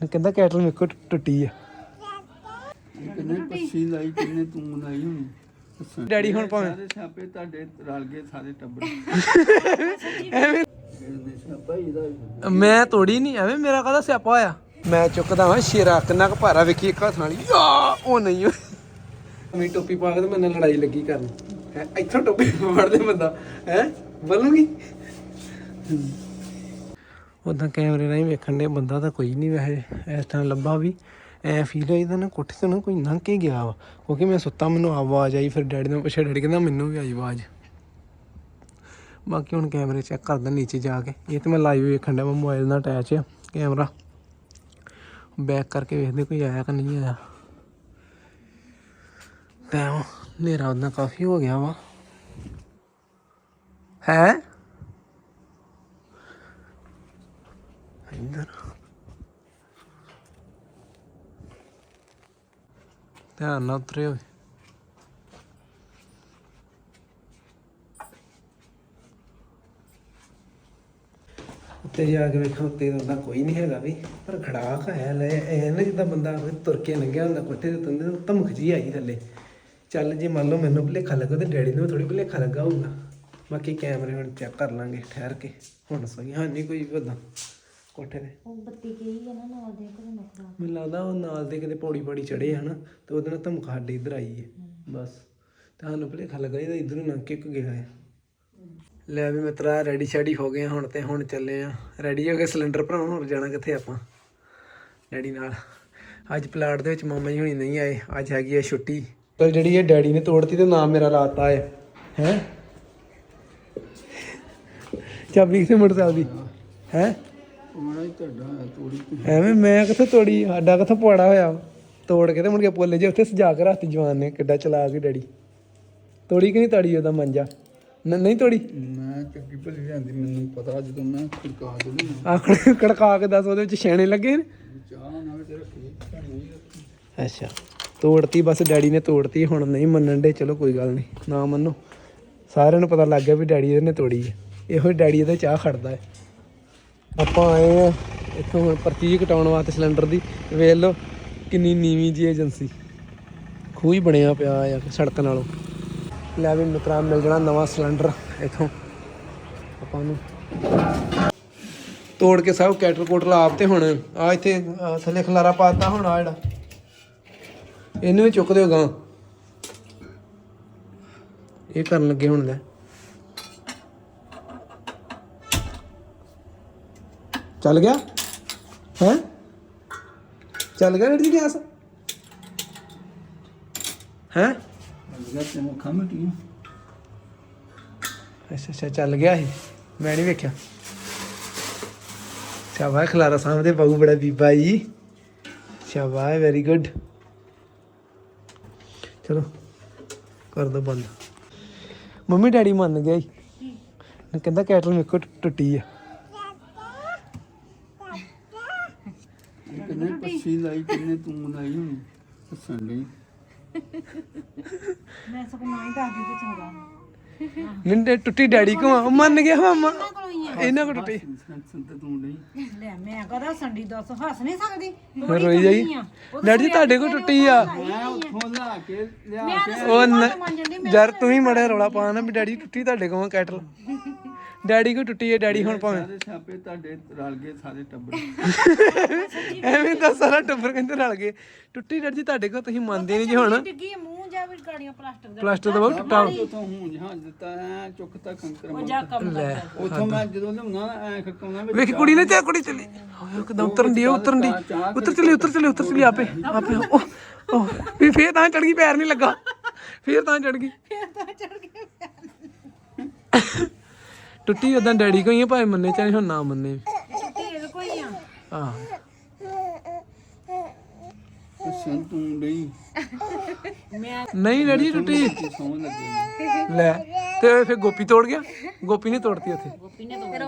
ਕਹਿੰਦਾ ਕੈਟਲ ਮੇਰੇ ਕੋਲ ਟੁੱਟੀ ਆ। ਕਿੰਨੇ ਪੱਛੀ ਲਾਈ ਕਿੰਨੇ ਤੂੰ ਲਾਈ ਹੁਣ। ਡੈਡੀ ਹੁਣ ਭਾਵੇਂ- ਸਾਰੇ ਸਿਆਪੇ ਤੁਹਾਡੇ ਰਲ ਗਏ ਸਾਰੇ ਟੱਬਰ। ਐਵੇਂ ਇਹਨੇ ਸਿਆਪਾ ਇਹਦਾ ਮੈਂ ਤੋੜੀ ਨਹੀਂ ਐਵੇਂ ਮੇਰਾ ਕਹਦਾ ਸਿਆਪਾ ਹੋਇਆ? ਮੈਂ ਚੁੱਕਦਾ ਵਾਂ ਸ਼ੇਰਾ ਕਿੰਨਾ ਕੁ ਭਾਰਾ ਵੇਖੀ ਇੱਕ ਹੱਥ ਨਾਲ ਹੀ। ਆ ਉਹ ਨਹੀਂ ਮੇਰੀ ਟੋਪੀ ਪਾ ਕੇ ਤੇ ਮੇਰੇ ਨਾਲ ਲੜਾਈ ਲੱਗੀ ਕਰਨ। ਹੈ ਇੱਥੋਂ ਟੋਪੀ ਫੜਦੇ ਬੰਦਾ। ਹੈ ਬਲੂਗੀ ਉਦਾਂ ਕੈਮਰੇ ਰਾਹੀਂ ਵੇਖਣ ਦੇ ਬੰਦਾ ਤਾਂ ਕੋਈ ਨਹੀਂ ਵੈਸੇ, ਇਸ ਤਰ੍ਹਾਂ ਲੱਭਾ ਵੀ। ਐ ਫੀਲ ਹੋਈ ਤਾਂ ਨਾ, ਕੋਠੇ ਤੋਂ ਨਾ ਕੋਈ ਲੰਘ ਕੇ ਗਿਆ ਵਾ, ਕਿਉਂਕਿ ਮੈਂ ਸੁੱਤਾ, ਮੈਨੂੰ ਆਵਾਜ਼ ਆਈ, ਫਿਰ ਡੈਡੀ ਨੂੰ ਪੁੱਛਿਆ ਡੈਡੀ ਕਹਿੰਦਾ, ਮੈਨੂੰ ਵੀ ਆਈ ਆਵਾਜ਼। ਬਾਕੀ ਹੁਣ ਕੈਮਰੇ ਚੈੱਕ ਕਰਦਾ ਨੀਚੇ ਜਾ ਕੇ। ਇਹ ਤੇ ਮੈਂ ਲਾਈਵ ਵੇਖਣ ਡਿਆ, ਮੈਂ ਮੋਬਾਈਲ ਨਾਲ ਅਟੈਚ ਆ, ਕੈਮਰਾ। ਬੈਕ ਕਰਕੇ ਵੇਖਦੇ ਕੋਈ ਆਇਆ ਕਿ ਨਹੀਂ ਆਇਆ। ਟਾਈਮ ਹਨੇਰਾ ਉਹਦਾ ਕਾਫੀ ਹੋ ਗਿਆ ਵਾ। ਹੈ? ਇੰਦਰ ਧਿਆਨ ਨਾਲ ਉਤਰੇ ਹੋਏ ਉੱਤੇ ਜਾ ਕੇ ਵੇਖਾਂ, ਉੱਤੇ ਤਾਂ ਕੋਈ ਨਹੀਂ ਹੈਗਾ ਵੀ, ਪਰ ਖੜਾਕ ਹੈ, ਲੈ, ਐ ਨਾ ਜਿੱਦਾਂ ਬੰਦਾ ਕੋਈ ਤੁਰ ਕੇ ਲੰਘਿਆ ਹੁੰਦਾ, ਕੋਠੇ ਦੇ ਤੁੰਦੇ ਤੋਂ ਧਮਕ ਜੀ ਆਈ ਥੱਲੇ। ਚੱਲ ਜੇ ਮੰਨ ਲਓ ਮੈਨੂੰ ਭੁਲੇਖਾ ਲੱਗਾ ਤੇ ਡੈਡੀ ਨੂੰ ਥੋੜੀ ਭੁਲੇਖਾ ਲੱਗਾ ਹੋਊਗਾ। ਬਾਕੀ ਕੈਮਰੇ ਹੁਣ ਚੈੱਕ ਕਰ ਲਾਂਗੇ, ਠਹਿਰ ਕੇ। ਹੁਣ ਸਹੀ ਹਾਂ ਨਹੀਂ ਕੋਈ ਪਤਾ ਕੋਠੇ ਤੇ। ਉਹ ਬੱਤੀ ਗਈ ਹੈ ਨਾ ਨਾਲ ਦੇ ਕੋਲ ਨਖਰਾ ਮੈਨੂੰ ਲੱਗਦਾ ਉਹ ਨਾਲ ਦੇ ਕਿਤੇ ਪੌੜੀ ਪੌੜੀ ਚੜੇ ਹਨ ਤੇ ਉਹਦੇ ਨਾਲ ਧਮਕ ਸਾਡੇ ਇੱਧਰ ਆਈ ਹੈ। ਬਸ। ਤੇ ਸਾਨੂੰ ਭੁਲੇਖਾ ਲੱਗਾ ਇਹਦਾ ਇੱਧਰੋਂ ਲੰਘ ਕੇ ਕੁ ਗਿਆ ਹੈ ਲੈ ਵੀ ਮਿੱਤਰਾ ਰੈਡੀ ਸ਼ੈਡੀ ਹੋ ਗਏ ਆ ਹੁਣ ਤੇ ਹੁਣ ਚੱਲੇ ਆ। ਰੈਡੀ ਹੋ ਗਏ ਸਿਲੰਡਰ ਭਰਾਉਣ ਹੋਰ ਜਾਣਾ ਕਿੱਥੇ ਆਪਾਂ? ਡੈਡੀ ਨਾਲ। ਅੱਜ ਪਲਾਟ ਦੇ ਵਿੱਚ ਮਾਮਾ ਜੀ ਹੁਣੀ ਨਹੀਂ ਆਏ ਅੱਜ ਹੈਗੀ ਆ ਛੁੱਟੀ। ਚਲ ਜਿਹੜੀ ਇਹ ਡੈਡੀ ਨੇ ਤੋੜਤੀ ਤੇ ਨਾਮ ਮੇਰਾ ਲਾਤਾ ਹੈ? ਹੈ ਚਾਬੀ ਕਿਥੇ ਮੋਟਰਸਾਈਕਲ ਦੀ। ਹੈ? ਉਹਨਾਂ ਹੀ ਤੁਹਾਡਾ ਹੈ, ਤੋੜੀ ਤੇ ਐਵੇਂ ਮੈਂ ਕਿੱਥੇ ਤੋੜੀ ਸਾਡਾ ਕਿੱਥੇ ਪਵਾੜਾ ਹੋਇਆ? ਤੋੜ ਕੇ ਤੇ ਮੁੜ ਕੇ ਪੋਲੇ ਜੇ ਉੱਥੇ ਸਜਾ ਕੇ ਰੱਖਤੀ ਜਵਾਨ ਨੇ ਕਿੱਡਾ ਚਲਾ ਕੇ ਡੈਡੀ। ਤੋੜੀ ਕਿ ਨਹੀਂ ਤਾੜੀ ਉਹਦਾ ਮੰਜਾ? ਨ- ਨਹੀਂ ਤੋੜੀ? ਮੈਂ ਚੱਕੀ ਭਲੀ ਲਿਆਂਦੀ ਮੈਨੂੰ ਪਤਾ ਜਦੋਂ ਮੈਂ ਖੜਕਾ ਦੇਣੀ ਆਖੜ ਕੜਕਾ ਕੇ ਦੱਸ ਉਹਦੇ ਵਿੱਚ ਛੇਣੇ ਲੱਗੇ ਨੇ? ਚਾਹ ਨਾਲ ਤੇ ਰੱਖੀ ਨਹੀਂ ਰੱਖੀ। ਅੱਛਾ ਤੋੜਤੀ ਬਸ ਡੈਡੀ ਨੇ ਤੋੜਤੀ ਹੁਣ ਨਹੀਂ ਮੰਨਣ ਦੇ ਚਲੋ ਕੋਈ ਗੱਲ ਨਹੀਂ ਨਾ ਮੰਨੋ। ਸਾਰਿਆਂ ਨੂੰ ਪਤਾ ਲੱਗ ਗਿਆ ਵੀ ਡੈਡੀ ਇਹਨੇ ਤੋੜੀ ਹੈ। ਇਹੋ ਹੀ ਡੈਡੀ ਇਹਦੇ ਚਾਹ ਖੜਦਾ ਹੈ। ਆਪਾਂ ਆਏ ਆ ਇੱਥੋਂ ਹੁਣ ਪਰਚੀ ਕਟਾਉਣ ਵਾਸਤੇ ਸਿਲੰਡਰ ਦੀ। ਵੇਖ ਲਓ, ਕਿੰਨੀ ਨੀਵੀਂ ਜੀ ਏਜੰਸੀ। ਖੂਹ ਹੀ ਬਣਿਆ ਪਿਆ ਆ ਸੜਕ ਨਾਲੋਂ। ਲੈ ਵੀ ਮਿੱਤਰਾਂ, ਮਿਲ ਜਾਣਾ ਨਵਾਂ ਸਿਲੰਡਰ ਇੱਥੋਂ। ਆਪਾਂ ਨੂੰ ਤੋੜ ਕੇ ਸਭ ਕੈਟਰ ਕੋਟਲ ਆਪ ਤੇ ਹੁਣ। ਆ ਇੱਥੇ ਥੱਲੇ ਖਲਾਰਾ ਪਾਤਾ ਹੁਣ, ਆ ਜਿਹੜਾ। ਇਹਨੂੰ ਵੀ ਚੁੱਕ ਦਿਓ ਗਾਂ ਇਹ ਕਰਨ ਲੱਗੇ ਹੁਣ ਲੈ। ਚੱਲ ਗਿਆ? ਹੈ? ਚੱਲ ਗਿਆ ਰੇਡੀ ਗੈਸ? ਹੈ? ਅੱਗਾ ਤੈਨੂੰ ਅੱਖਾਂ ਮਿਟੀਆਂ ਅੱਛਾ ਅੱਛਾ, ਚੱਲ ਗਿਆ ਸੀ। ਮੈਂ ਨਹੀਂ ਵੇਖਿਆ। ਸ਼ਾਬਾਸ਼ ਖਲਾਰਾ ਸਾਹਮਣੇ ਬਾਬੂ ਬੜਾ ਬੀਬਾ ਜੀ। ਸ਼ਾਬਾਸ਼ ਵੈਰੀ ਗੁੱਡ ਚਲੋ, ਕਰ ਦੋ ਬੰਦ। ਮੰਮੀ, ਡੈਡੀ ਮੰਨ ਗਿਆ ਜੀ। ਕਹਿੰਦਾ ਕੈਟਲ ਮੇਰੇ ਕੋਲ ਟੁੱਟੀ ਆ ਕਿੰਨੇ ਪੱਛੀ ਲਾਈ ਕਿੰਨੇ ਤੂੰ ਲਾਈ ਹੁਣ? ਹੱਸਣ ਲਈ ਮੈਂ ਸਭ ਨਾ ਹੀ ਦੱਸਦੀ ਤੇ ਚੰਗਾ। ਨਿੰਦੇ ਟੁੱਟੀ ਡੈਡੀ ਕੋ ਮੰਨ ਗਿਆ ਮਾਮਾ ਇਹਨਾਂ ਕੋ ਟੁੱਟੀ। ਲੈ ਮੈਂ ਕਦਾ ਸੰਡੀ ਦੱਸ ਹੱਸ ਨਹੀਂ ਸਕਦੀ। ਮੈਂ ਰੋਈ ਜਾਈ ਡੈਡੀ ਜੀ ਤੁਹਾਡੇ ਕੋ ਟੁੱਟੀ ਆ। ਮੈਂ ਕੇ ਕੇ ਯਾਰ ਤੂੰ ਹੀ ਮੜਾ ਰੌਲਾ ਪਾ ਨਾ ਵੀ ਡੈਡੀ ਟੁੱਟੀ ਤੁਹਾਡੇ ਕੋਲ ਕੈਟਲ। ਡੈਡੀ ਕੋ ਟੁੱਟੀ ਹੈ ਡੈਡੀ ਹੁਣ ਭਾਵੇਂ। ਸਾਰੇ ਸਿਆਪੇ ਤੁਹਾਡੇ ਰਲ ਗਏ ਸਾਰੇ ਟੱਬਰ। ਐਵੇਂ ਤਾਂ ਸਾਰਾ ਟੱਬਰ ਕਹਿੰਦੇ ਰਲ ਗਏ। ਟੁੱਟੀ ਡੈਡੀ ਜੀ ਤੁਹਾਡੇ ਕੋਲ ਤੁਸੀਂ ਮੰਨਦੇ ਨਹੀਂ ਜੀ ਹੁਣ। ਡਿੱਗੀ ਮੂੰਹ ਜਾ ਵੀ ਗਾੜੀਆਂ ਪਲਾਸਟਿਕ ਦਾ ਪਲਾਸਟਰ ਦਾ ਬਹੁਤ ਟੁੱਟਾ ਉਥੋਂ ਹੂੰ ਜਹਾਂ ਦਿੱਤਾ ਐ ਚੁੱਕਤਾ ਕੰਕਰ ਉਹ ਜਾ ਕੰਮ ਲੈ। ਉਥੋਂ ਮੈਂ ਜਦੋਂ ਲਿਆਉਣਾ ਐ ਖੜਕਾਉਣਾ ਵਿੱਚ ਵੇਖ ਕੁੜੀ ਨੇ ਤੇ ਕੁੜੀ ਚਲੀ। ਓਏ ਕਿਦਾਂ ਉਤਰਨ ਦੀ ਉਤਰਨ ਦੀ। ਉਤਰ ਚਲੀ ਉਤਰ ਚਲੀ ਉਤਰ ਚਲੀ ਆਪੇ ਆਪੇ। ਉਹ ਉਹ ਵੀ ਫੇਰ ਤਾਂ ਚੜ ਗਈ ਪੈਰ ਨਹੀਂ ਲੱਗਾ। ਫੇਰ ਤਾਂ ਚੜ ਗਈ ਟੁੱਟੀ ਉਦਾਂ ਡੈਡੀ ਕੋਈ ਆ ਭਾਵੇਂ ਮੰਨੇ ਚਾਹੇ ਹੁਣ ਨਾ ਮੰਨੇ। ਤੇਲ ਕੋਈ ਆ। ਆਹ। ਨਹੀਂ ਡੈਡੀ ਟੁੱਟੀ ਲੱਗੇ। ਲੈ ਤੇ ਫੇਰ ਗੋਪੀ ਤੋੜ ਗਿਆ? ਗੋਪੀ ਨੇ ਤੋੜਤੀ ਉੱਥੇ। ਫਿਰ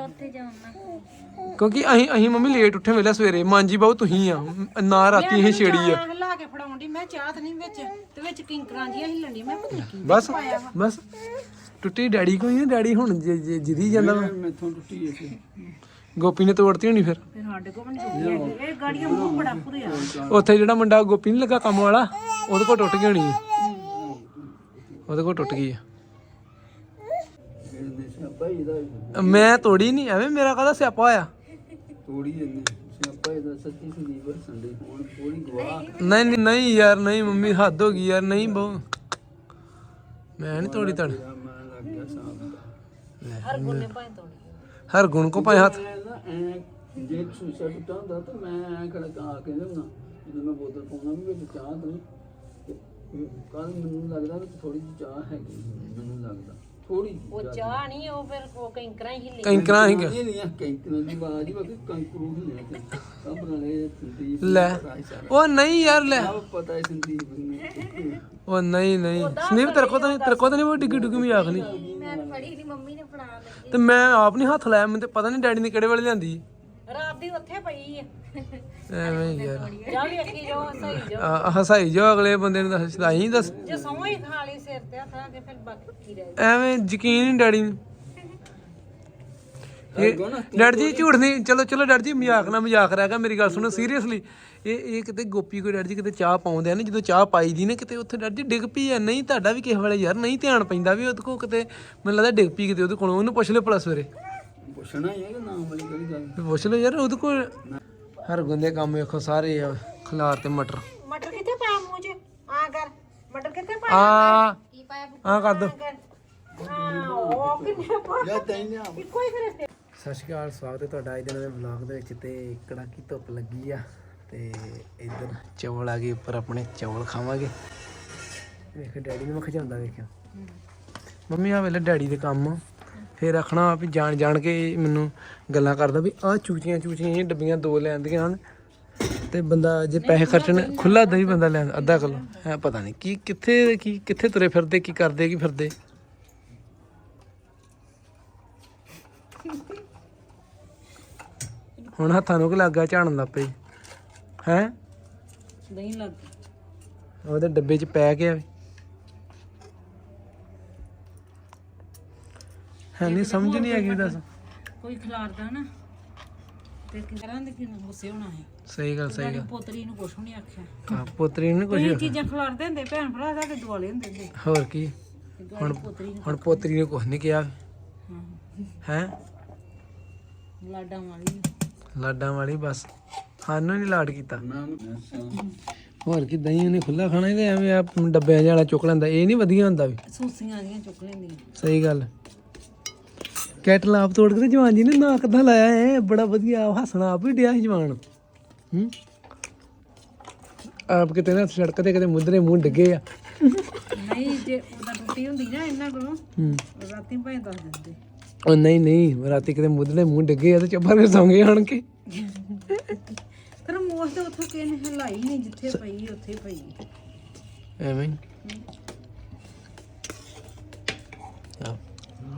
ਕਿਉਂਕਿ ਅਸੀਂ ਅਸੀਂ ਮੰਮੀ ਲੇਟ ਉੱਠੇ ਵੇਲੇ ਸਵੇਰੇ। ਮਾਂਜੀ ਬਾਉ ਤੁਸੀਂ ਆ। ਨਾ ਰਾਤੀ ਅਸੀਂ ਛੇੜੀ ਆ। ਲਾ ਕੇ ਫੜਾਉਣ ਦੀ ਮੈਂ ਚਾਹ ਤਾਂ ਨਹੀਂ ਵਿੱਚ ਤੇ ਵਿੱਚ ਕਿੰਕਰਾਂ ਜੀਆਂ ਹਿੱਲਣ ਦੀ ਮੈਂ ਪਤਾ ਨਹੀਂ ਕੀ ਬਸ ਬਸ। ਟੁੱਟੀ ਡੈਡੀ ਕੋਈ ਆ। ਡੈਡੀ ਹੁਣ ਜ- ਜ- ਜਿੱਦੀ ਜਾਂਦਾ ਵਾ। ਮੈਥੋਂ ਟੁੱਟੀ ਇੱਥੇ ਗੋਪੀ ਨੇ ਤੋੜਤੀ ਹੋਣੀ ਫਿਰ? ਫਿਰ ਸਾਡੇ ਕੋਲ ਨਹੀਂ ਚੁੱਕੀ ਹੈਗੀ। ਇਹ ਗਾੜੀਆਂ ਮੂੰਹ ਬੜਾ ਭੁਰਿਆ ਉੱਥੇ ਜਿਹੜਾ ਮੁੰਡਾ ਗੋਪੀ ਨਹੀਂ ਲੱਗਾ ਕੰਮ ਵਾਲਾ ਉਹਦੇ ਕੋਲ ਟੁੱਟ ਗਈ ਹੋਣੀ ਹੈ ਉਹਦੇ ਕੋਲ ਟੁੱਟ ਗਈ ਹੈ ਮੈਂ ਤੋੜੀ ਨਹੀਂ ਐਵੇਂ ਮੇਰਾ ਕਾਹਦਾ ਸਿਆਪਾ ਹੋਇਆ? ਤੋੜੀ ਇਹਨੇ। ਸਿਆਪਾ ਇਹਦਾ ਸੱਚੀ ਸੰਦੀਪ ਸੰਡੇ ਹੁਣ ਥੋੜੀ ਗਵਾਹ। ਨਹੀਂ ਨਹੀਂ ਨਹੀਂ ਯਾਰ ਨਹੀਂ ਮੰਮੀ ਹੱਦ ਹੋ ਗਈ ਯਾਰ ਨਹੀਂ ਬਹੁ। ਮੈਂ ਨਹੀਂ ਤੋੜੀ ਤੜ ਹਰ ਗੁੰਨੇ ਭਾਂ ਤੋੜੀ। ਹਰ ਗੁਣ ਕੋ ਪਾਏ ਹੱਥ। ਮੈਂ ਨਾ ਐਂ, ਜੇ ਸ਼ੀਸ਼ਾ ਟੁੱਟਾ ਹੁੰਦਾ ਤਾਂ ਮੈਂ ਐਂ ਖੜਕਾ ਕੇ ਲਿਆਉਣਾ ਜਦੋਂ ਮੈਂ ਬੋਤਲ ਪਾਉਣਾ ਵੀ ਵਿੱਚ ਚਾਹ ਤੋਂ ਕੱਲ ਮੈਨੂੰ ਲੱਗਦਾ ਵੀ ਥੋੜੀ ਜਿਹੀ ਚਾਹ ਹੈਗੀ। ਮੈਨੂੰ ਲੱਗਦਾ। ਥੋੜੀ ਉਹ ਚਾਹ ਨਹੀਂ ਉਹ ਫਿਰ ਉਹ ਕੈਂਕਰਾਂ ਹੀ ਹਿੱਲੀ ਕੈਂਕਰਾਂ ਹੀ ਇਹ ਨਹੀਂ ਆ ਕੈਂਕਰਾਂ ਦੀ ਆਵਾਜ਼ ਹੀ ਬਾਕੀ ਕੰਕਰੂ ਹਿੱਲੇ ਤੇ ਸਭ ਨਾਲੇ ਸੰਦੀਪ ਲੈ। ਉਹ ਨਹੀਂ ਯਾਰ ਲੈ। ਸਭ ਪਤਾ ਹੈ ਸੰਦੀਪ ਨੂੰ। ਉਹ ਨਹੀਂ ਨਹੀਂ। ਸੰਦੀਪ ਤੇਰੇ ਕੋ ਤਾਂ ਨਹੀਂ ਤੇਰੇ ਕੋ ਤਾਂ ਨਹੀਂ ਉਹ ਡਿੱਗੀ ਡੁੱਗੀ ਮਜ਼ਾਕ ਨਹੀਂ। ਮੈਂ ਫੜੀ ਨਹੀਂ ਮੰਮੀ ਨੇ ਫੜਾ ਦਿੱਤੀ। ਤੇ ਮੈਂ ਆਪ ਨਹੀਂ ਹੱਥ ਲਾਇਆ ਮੈਨੂੰ ਤੇ ਪਤਾ ਨਹੀਂ ਡੈਡੀ ਨੇ ਕਿਹੜੇ ਵੇਲੇ ਲਿਆਂਦੀ। ਰਾਤ ਦੀ ਉੱਥੇ ਪਈ ਆ। ਐਵੇਂ ਹੀ ਯਾਰ। ਜਾ ਵੇਖੀ ਜੋ ਸਹੀ ਜੋ ਆ ਹਸਾਈ ਜੋ ਅਗਲੇ ਬੰਦੇ ਨੂੰ ਦੱਸ ਸਦਾਈ ਦੱਸ। ਜੇ ਸੌਂ ਹੀ ਖਾ ਲਈ ਸਿਰ ਤੇ ਹੱਥਾਂ ਤੇ ਫਿਰ ਬਾਕੀ ਕੀ ਰਹਿ ਐਵੇਂ ਯਕੀਨ ਨਹੀਂ ਡੈਡੀ ਨੂੰ। ਇਹ ਡੈਡ ਜੀ ਝੂਠ ਨਹੀਂ ਚਲੋ ਚਲੋ ਡੈਡ ਜੀ ਮਜ਼ਾਕ ਨਾ ਮਜ਼ਾਕ ਰਹਿ ਗਿਆ ਮੇਰੀ ਗੱਲ ਸੁਣੋ ਸੀਰੀਅਸਲੀ। ਇਹ ਇਹ ਕਿਤੇ ਗੋਪੀ ਕੋਈ ਡੈਡ ਜੀ ਕਿਤੇ ਚਾਹ ਪਾਉਂਦੇ ਆ ਨਾ ਜਦੋਂ ਚਾਹ ਪਾਈ ਦੀ ਨਾ ਕਿਤੇ ਉੱਥੇ ਡੈਡ ਜੀ ਡਿੱਗ ਪਈ ਆ। ਨਹੀਂ ਤੁਹਾਡਾ ਵੀ ਕਿਸੇ ਵੇਲੇ ਯਾਰ ਨਹੀਂ ਧਿਆਨ ਪੈਂਦਾ ਵੀ ਉਹਦੇ ਕੋਲ ਕਿਤੇ ਮੈਨੂੰ ਲੱਗਦਾ ਡਿੱਗ ਪਈ ਕਿਤੇ ਉਹਦੇ ਕੋਲੋਂ। ਉਹਨੂੰ ਪੁੱਛ ਲਿਓ ਭਲਾ ਸਵੇਰੇ। ਪੁੱਛਣਾ ਹੀ ਹੈ ਕਿ ਨਾਮ ਵਾਲੀ ਕਿਹੜੀ ਗੱਲ। ਵੀ ਪੁੱਛ ਲਿਓ ਯਾਰ ਉਹਦੇ ਕੋਲ ਹਰ ਗੁੰਦੇ ਕੰਮ ਵੇਖੋ ਸਾਰੇ ਆ ਖਲਾਰ ਤੇ ਮਟਰ। ਮਟਰ ਕਿੱਥੇ ਪਾਇਆ ਮੂੰਹ 'ਚ? ਆ ਕਰ ਮਟਰ ਕਿੱਥੇ ਪਾਇਆ ਆ ਕੀ ਪਾਇਆ ਆ ਕਰ ਦੋ। ਹਾਂ ਉਹ ਕਿੰਨੇ ਪਾ ਯਾ ਤੈਨੂੰ ਇੱਕੋ ਹੀ ਫਿਰ ਸਤਿ ਸ਼੍ਰੀ ਅਕਾਲ ਸਵਾਗਤ ਹੈ ਤੁਹਾਡਾ ਅੱਜ ਦੇ ਨਵੇਂ ਵਲੌਗ ਦੇ ਵਿੱਚ ਤੇ ਕੜਾਕੀ ਧੁੱਪ ਲੱਗੀ ਆ ਤੇ ਇੱਧਰ ਚੌਲ ਆ ਗਏ ਉੱਪਰ ਆਪਣੇ ਚੌਲ ਖਾਵਾਂਗੇ। ਵੇਖ ਡੈਡੀ ਨੂੰ ਮੈਂ ਖਿਚਾਉਂਦਾ ਵੇਖਿਓ ਮੰਮੀ ਆ ਵੇਲੇ ਡੈਡੀ ਦੇ ਕੰਮ। ਫੇਰ ਆਖਣਾ ਵੀ ਜਾਣ ਜਾਣ ਕੇ ਮੈਨੂੰ ਗੱਲਾਂ ਕਰਦਾ ਵੀ ਆਹ ਚੂਚੀਆਂ ਚੂਚੀਆਂ ਜਿਹੀਆਂ ਡੱਬੀਆਂ ਦੋ ਲੈਂਦੀਆਂ ਹਨ ਤੇ ਬੰਦਾ ਜੇ ਪੈਸੇ ਖਰਚਣ ਖੁੱਲਾ ਦਹੀਂ ਬੰਦਾ ਲੈ ਅੱਧਾ ਕਿਲੋ। ਹੈ ਪਤਾ ਨਹੀਂ ਕੀ ਕਿੱਥੇ ਕੀ ਕਿੱਥੇ ਤੁਰੇ ਫਿਰਦੇ ਕੀ ਕਰਦੇ ਕੀ ਫਿਰਦੇ। ਹੁਣ ਹੱਥਾਂ ਨੂੰ ਕਿ ਲੱਗ ਝਾੜਨ ਲੱਗ ਪਈ ਹੈ? ਨਹੀਂ ਲੱਗ ਉਹਦੇ ਡੱਬੇ 'ਚ ਪੈ ਗਿਆ ਵੀ। ਹੈ ਨਹੀਂ ਸਮਝ ਨਹੀਂ ਆ ਗਈ ਦੱਸ। ਕੋਈ ਖਿਲਾਰਦਾ ਨਾ ਤੇ ਕਿਹਨਾਂ ਦੇ ਕਿੰਨਾ ਗੁੱਸੇ ਹੋਣਾ ਹੈ? ਸਹੀ ਗੱਲ ਸਹੀ ਗੱਲ। ਪੋਤਰੀ ਨੂੰ ਕੁਛ ਨਹੀਂ ਆਖਿਆ। ਹਾਂ ਪੁੱਤਰੀ ਨੂੰ ਨੀ ਕੁਝ ਇਹ ਚੀਜ਼ਾਂ ਖਿਲਾਰਦੇ ਹੁੰਦੇ ਭੈਣ ਭਰਾ ਸਾਡੇ ਦੁਆਲੇ ਹੁੰਦੇ ਹੁੰਦੇ। ਹੋਰ ਕੀ? ਹੁਣ ਪੋਤਰੀ ਨੂੰ ਹੁਣ ਪੁੱਤਰੀ ਨੂੰ ਕੁਝ ਨਹੀਂ ਕਿਹਾ। ਹਾਂ। ਲਾਡਾਂ ਵਾਲੀ। ਲਾਡਾਂ ਵਾਲੀ ਬਸ। ਸਾਨੂੰ ਨਹੀਂ ਲਾਡ ਕੀਤਾ। ਹੋਰ ਕੀ ਦਹੀਂ ਉਹਨੇ ਖੁੱਲਾ ਖਾਣਾ ਤੇ ਐਵੇਂ ਆ ਡੱਬਿਆਂ ਜਿਹਾ ਵਾਲਾ ਚੁੱਕ ਲੈਂਦਾ। ਇਹ ਨਹੀਂ ਵਧੀਆ ਹੁੰਦਾ ਵੀ। ਸੂਸੀਆਂ ਜੀਆਂ ਚੁੱਕ ਲੈਂਦੀਆਂ। ਸਹੀ ਗੱਲ। ਕੈਟਲ ਆਪ ਤੋੜ ਕੇ ਤੇ ਜਵਾਨ ਜੀ ਨੇ ਨਾ ਕਿੱਦਾਂ ਲਾਇਆ ਐ ਬੜਾ ਵਧੀਆ ਆਪ ਹੱਸਣਾ ਆਪ ਵੀ ਡਿਆ ਸੀ ਜਵਾਨ। ਹੂੰ? ਆਪ ਕਿਤੇ ਨਾ ਸੜਕ ਤੇ ਕਿਤੇ ਮੁੰਦਰੇ ਮੂੰਹ ਡਿੱਗੇ ਆ। ਨਹੀਂ ਜੇ ਉਹਦਾ ਟੁੱਟੀ ਹੁੰਦੀ ਨਾ ਇਹਨਾਂ ਕੋਲੋਂ ਹੂੰ। ਰਾਤੀ ਭਾਵੇਂ ਦੱਸ ਦਿੰਦੇ। ਉਹ ਨਹੀਂ ਨਹੀਂ ਰਾਤੀ ਕਿਤੇ ਮੁੰਦਰੇ ਮੂੰਹ ਡਿੱਗੇ ਆ ਤੇ ਚੱਪਾ ਕੇ ਸੌਂ ਗਏ ਆਣ ਕੇ ਪਰ ਮੋਸ ਤੇ ਉੱਥੋਂ ਕਿਸੇ ਨੇ ਹਿਲਾਈ ਨਹੀਂ ਜਿੱਥੇ ਪਈ ਉੱਥੇ ਪਈ। ਐਵੇਂ। ਹੀ।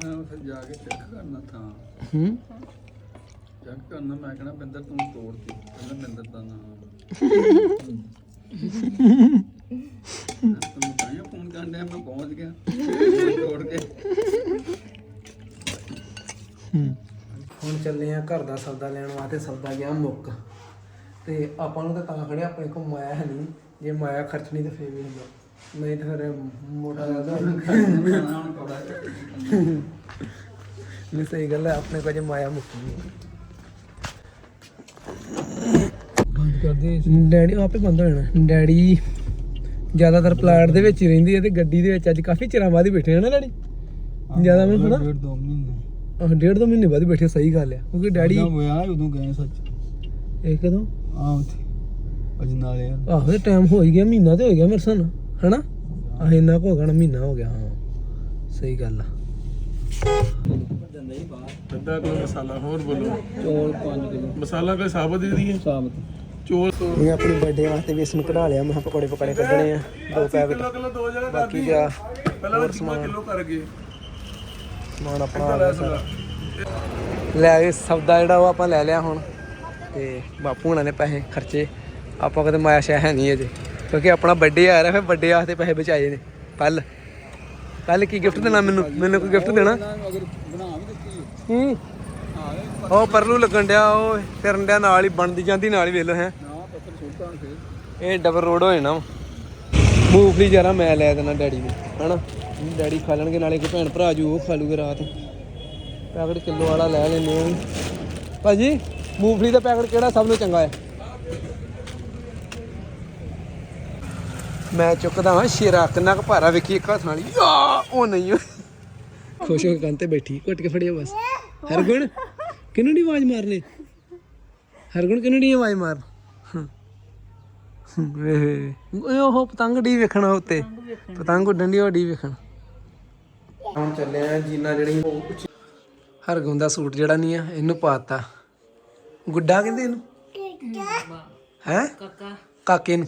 ਆਹ, ਮੈਂ ਉੱਥੇ ਜਾ ਕੇ ਚੈੱਕ ਕਰਨਾ ਥਾਂ। ਹੂੰ। ਚੈੱਕ ਕਰਨਾ ਮੈਂ ਕਹਣਾ ਬਿੰਦਰ ਤੂੰ ਤੋੜਤੀ ਕਹਿੰਦਾ ਬਿੰਦਰ ਦਾ ਨਾਮ। ਤੂੰ ਤਾਂ ਹੀ ਫੋਨ ਕਰਨ ਡਿਆ ਮੈਂ ਪਹੁੰਚ ਗਿਆ। ਤੋੜ ਕੇ। ਹੂੰ। ਹੁਣ ਚੱਲੇ ਆ ਘਰ ਦਾ ਸੌਦਾ ਲੈਣ ਵਾਸਤੇ ਸੌਦਾ ਗਿਆ ਮੁੱਕ। ਤੇ ਆਪਾਂ ਨੂੰ ਤਾਂ ਤਾਂ ਖੜਿਆ ਆਪਣੇ ਕੋਲ ਮਾਇਆ ਹੈ ਨਹੀਂ। ਜੇ ਮਾਇਆ ਖਰਚਣੀ ਤਾਂ ਫੇਰ ਵੀ ਹੁੰਦਾ ਨਹੀਂ ਤਾਂ ਫਿਰ ਮੋਟਾ ਲੱਗਦਾ ਹੁਣ ਜਿਹਾ ਨਹੀਂ ਸਹੀ ਗੱਲ ਹੈ ਆਪਣੇ ਕੋਲ ਜੇ ਮਾਇਆ ਮੁੱਕੀ ਬੰਦ ਕਰਦੇ ਡੈਡੀ ਆਪੇ ਬੰਦ ਹੋ ਜਾਣਾ। ਡੈਡੀ ਜ਼ਿਆਦਾਤਰ ਪਲਾਟ ਦੇ ਵਿੱਚ ਹੀ ਰਹਿੰਦੀ ਹੈ ਤੇ ਗੱਡੀ ਦੇ ਵਿੱਚ ਅੱਜ ਕਾਫੀ ਚਿਰਾਂ ਬਾਅਦ ਹੀ ਬੈਠੇ ਹਨ ਨਾ ਡੈਡੀ। ਜ਼ਿਆਦਾ ਮੈਨੂੰ ਹਨਾ ਡੇਢ ਦੋ ਮਹੀਨੇ। ਆਹ, ਡੇਢ ਦੋ ਮਹੀਨੇ ਬਾਅਦ ਹੀ ਬੈਠੇ ਸਹੀ ਗੱਲ ਆ ਕਿਉਂਕਿ ਡੈਡੀ ਹੋਇਆ ਉਦੋਂ ਗਏ ਸੱਚ। ਇਹ ਕਦੋਂ? ਆ ਉੱਥੇ ਅਜਨਾਲੇ ਆ। ਆਹੋ ਟਾਈਮ ਹੋ ਹੀ ਗਿਆ ਮਹੀਨਾ ਤੇ ਹੋ ਗਿਆ ਮੇਰੇ ਸਾਨ ਹਨਾ? ਆਹ ਇੰਨਾ ਕੁ ਹੋ ਨਾ ਮਹੀਨਾ ਹੋ ਗਿਆ ਹਾਂ। ਸਹੀ ਗੱਲ ਆ। ਅੱਧਾ ਕਿਲੋ ਮਸਾਲਾ ਹੋਰ ਬੋਲੋ। ਚੌਲ 5 ਕਿਲੋ। ਮਸਾਲਾ ਕੋਈ ਸਾਬਤ ਦੇ ਦਈਏ? ਸਾਬਤ। ਚੋਲ ਇਹ ਆਪਣੀ ਬਰਥਡੇ ਵਾਸਤੇ ਵੇਸਨ ਕਢਾ ਲਿਆ ਮੈਂ ਪਕੌੜੇ ਪਕਾੜੇ ਕੱਢਣੇ ਆ। ਦੋ ਪੈਕਟ। ਕਿਲੋ ਕਿਲੋ ਦੋ ਜਗ੍ਹਾ ਬਾਕੀ ਜਾ ਪਹਿਲਾਂ ਕਿਲੋ ਕਿਲੋ ਕਰ ਗਏ? ਸਮਾਨ ਆਪਣਾ ਆ ਗਿਆ ਸਾਰਾ ਲੈ ਇਹ ਸੌਦਾ ਜਿਹੜਾ ਉਹ ਆਪਾਂ ਲੈ ਲਿਆ ਹੁਣ। ਤੇ ਬਾਪੂ ਹੁਣਾਂ ਨੇ ਪੈਸੇ ਖਰਚੇ। ਆਪਾਂ ਕਦੇ ਮਾਇਆ ਸ਼ਾਇ ਹੈ ਨਹੀਂ ਅਜੇ। ਕਿਉਂਕਿ ਆਪਣਾ ਬਰਥਡੇ ਆ ਰਿਹਾ, ਫਿਰ ਬਰਥਡੇ ਵਾਸਤੇ ਪੈਸੇ ਬਚਾਏ ਨੇ। ਕੱਲ। ਕੱਲ ਕੀ ਗਿਫਟ ਦੇਣਾ ਮੈਨੂੰ? ਮੈਨੂੰ ਕੋਈ ਗਿਫਟ ਦੇਣਾ? ਹੂੰ। ਉਹ ਪਰਲੂ ਲੱਗਣ ਡਿਆ, ਉਹ ਫਿਰਨ ਡਿਆ, ਨਾਲ ਹੀ ਬਣਦੀ ਜਾਂਦੀ, ਨਾਲ ਹੀ ਵੇਲੋ ਹੈ। ਇਹ ਡਬਲ ਰੋਡ ਹੋ ਜਾਣਾ ਵਾ। ਮੂੰਗਫਲੀ ਜਰਾ ਮੈਂ ਲੈ ਦੇਣਾ ਡੈਡੀ ਨੂੰ, ਹਨਾ? ਡੈਡੀ ਖਾ ਲੈਣਗੇ, ਨਾਲੇ ਕੋਈ ਭੈਣ ਭਰਾ ਜੂ, ਉਹ ਖਾ ਲੂਗੇ ਰਾਤ। ਪੈਕਟ ਕਿਲੋ ਵਾਲਾ ਲੈ ਲੈਨੇ ਆ ਭਾਜੀ, ਮੂੰਗਫਲੀ ਦਾ ਪੈਕਟ ਕਿਹੜਾ ਸਭ ਨੂੰ ਚੰਗਾ ਹੈ ਮੈਂ ਚੁੱਕਦਾ ਹਾਂ ਸ਼ੇਰਾ ਕਿੰਨਾ ਕੁ ਭਾਰਾ ਵੇਖੀ ਇੱਕ ਹੱਥ ਨਾਲ। ਹੀ ਆ ਉਹ ਨਹੀਂ। ਖੁਸ਼ ਹੋ ਕੇ ਕੰਨ ਤੇ ਬੈਠੀ ਘੁੱਟ ਕੇ ਫੜਿਆ ਬਸ। ਹਰਗੁਣ ਕਿਹਨੂੰ ਨਹੀਂ ਆਵਾਜ਼ ਮਾਰਨੇ? ਹਰਗੁਣ ਕਿਹਨੂੰ ਨਹੀਂ ਆਵਾਜ਼ ਮਾਰ ਹਾਂ ਵੇ ਓਏ ਉਹ ਪਤੰਗ ਡੀ ਵੇਖਣਾ ਉੱਤੇ। ਪਤੰਗ ਉੱਡਣ ਦੀ ਉਹ ਡੀ ਵੇਖਣ। ਹੁਣ ਚੱਲੇ ਆ ਜੀਨਾ ਜਿਹੜੀ ਹਰਗੁਣ ਦਾ ਸੂਟ ਜਿਹੜਾ ਨਹੀਂ ਆ ਇਹਨੂੰ ਪਾਤਾ। ਗੁੱਡਾ ਕਹਿੰਦੇ ਇਹਨੂੰ? ਹੈ? ਕਾਕਾ। ਕਾਕੇ ਨੂੰ।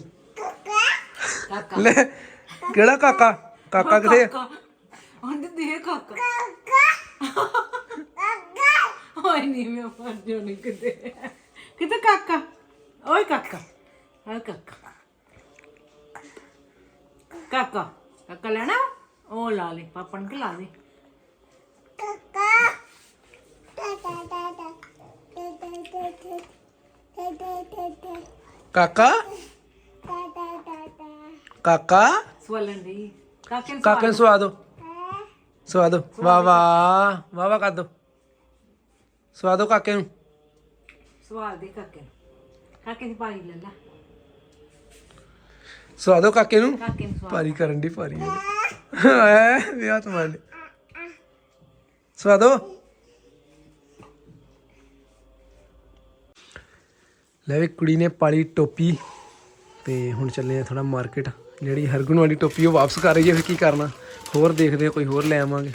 ਲੈ ਕਿਹੜਾ ਕਾਕਾ? ਕਾਕਾ ਕਿੱਥੇ ਆ? ਉਹਦੇ ਦੇ ਕਾਕਾ। ਓਏ ਨਹੀਂ ਮੈਂ ਮਰ ਜਾਣੀ ਕਿਤੇ। ਕਿਤੇ ਕਾਕਾ? ਓਏ ਕਾਕਾ। ਆ ਕਾਕਾ। ਕਾਕਾ ਕਾਕਾ ਲੈਣਾ ਉਹ ਲਾ ਲੈ ਪਾਪਾ ਨੂੰ ਲਾ ਦੇ? ਕਾਕਾ। ਕਾਕਾ? ਸਵਾਲਣ ਦੀ ਕਾਕੇ ਨੂੰ ਕਾਕੇ ਨੂੰ ਸਵਾ ਦੋ। ਸਵਾ ਦੋ। ਵਾ ਵਾ ਵਾ ਵਾ ਕਰ ਦੋ। ਸਵਾ ਦੋ ਕਾਕੇ ਨੂੰ। ਸਵਾਲ ਦੇ ਕਾਕੇ ਨੂੰ। ਕਾਕੇ ਦੀ ਪਾਣੀ ਲੈ ਲੈ। ਸਵਾ ਦੋ ਕਾਕੇ ਨੂੰ। ਕਾਕੇ ਨੂੰ ਸਵਾਲ ਭਾਰੀ ਕਰਨ ਦੀ ਭਾਰੀ ਹੈ? ਵਿਆਹ ਤੁਹਾਡੇ ਸਵਾ ਦੋ। ਲੈ ਵੀ ਕੁੜੀ ਨੇ ਪਾਲੀ ਟੋਪੀ। ਤੇ ਹੁਣ ਚੱਲੇ ਆ ਥੋੜਾ ਮਾਰਕੀਟ ਜਿਹੜੀ ਹਰਗੁਣ ਵਾਲੀ ਟੋਪੀ ਉਹ ਵਾਪਸ ਕਰ ਰਹੀ ਹੈ ਫਿਰ ਕੀ ਕਰਨਾ? ਹੋਰ ਦੇਖਦੇ ਆ, ਕੋਈ ਹੋਰ ਲੈ ਆਵਾਂਗੇ।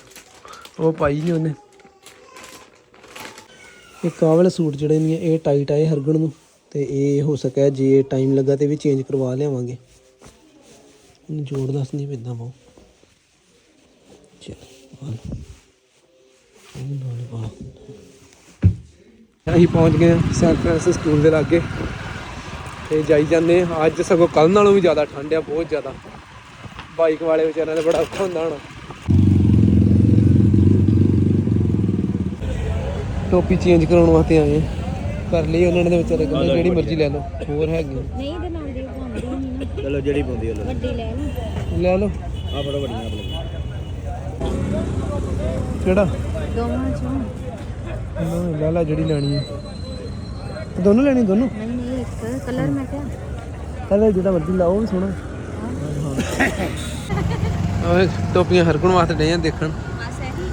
ਉਹ ਪਾਈ ਨਹੀਂ ਉਹਨੇ। ਇਹ ਕਾਹ ਸੂਟ ਜਿਹੜੇ ਨੇ, ਇਹ ਟਾਈਟ ਆਏ ਹਰਗੁਣ ਨੂੰ। ਤੇ ਇਹ ਹੋ ਸਕਿਆ ਜੇ ਟਾਈਮ ਲੱਗਾ ਤੇ ਵੀ ਚੇਂਜ ਕਰਵਾ ਲਿਆਵਾਂਗੇ। ਇਹਨੂੰ ਜੋੜ ਦੱਸ ਨਹੀਂ ਪੈਂਦਾ ਬਹੁ ਚਲ ਅਸੀਂ ਪਹੁੰਚ ਗਏ ਹਾਂ ਸੈਂਟ ਫ੍ਰਾਂਸਿਸ ਸਕੂਲ ਦੇ ਲਾਗੇ। ਤੇ ਜਾਈ ਜਾਂਦੇ ਹਾਂ ਅੱਜ ਸਗੋਂ ਕੱਲ ਨਾਲੋਂ ਵੀ ਜ਼ਿਆਦਾ ਠੰਡ ਆ ਬਹੁਤ ਜ਼ਿਆਦਾ। ਬਾਈਕ ਵਾਲੇ ਵਿਚਾਰਿਆਂ ਦਾ ਬੜਾ ਔਖਾ ਹੁੰਦਾ ਹੋਣਾ। ਟੋਪੀ ਚੇਂਜ ਕਰਾਉਣ ਵਾਸਤੇ ਆਏ। ਕਰ ਲਈ ਉਹਨਾਂ ਨੇ ਵਿਚਾਰੇ ਕਹਿੰਦੇ ਜਿਹੜੀ ਮਰਜ਼ੀ ਲੈ ਲਓ ਹੋਰ ਹੈਗੀ ਨਹੀਂ ਇਹਦੇ ਨਾਲ ਦੀ ਪਾਉਂਦੀ ਨਹੀਂ ਨਾ। ਚਲੋ ਜਿਹੜੀ ਪਾਉਂਦੀ ਉਹ ਵੱਡੀ ਲੈ ਲਓ। ਲੈ ਲਓ। ਆ ਫੜੋ ਵੱਡੀਆਂ ਆਪਣੇ ਕਿਹੜਾ? ਦੋਵਾਂ ਚੋਂ। ਨਾ, ਲੈ ਲੈ ਜਿਹੜੀ ਲੈਣੀ ਹੈ ਦੋਨੋਂ ਲੈਣੀ ਦੋਨੋਂ? ਕਲਰ ਮੈਂ ਕਿਹਾ। ਕਲਰ ਜਿਹੜਾ ਮਰਜ਼ੀ ਲਾਓ ਸੋਹਣਾ। ਓਏ ਟੋਪੀਆਂ ਹਰਗੁਣ ਵਾਸਤੇ ਡੇ ਆ ਦੇਖਣ। ਬਸ ਇਹੀ।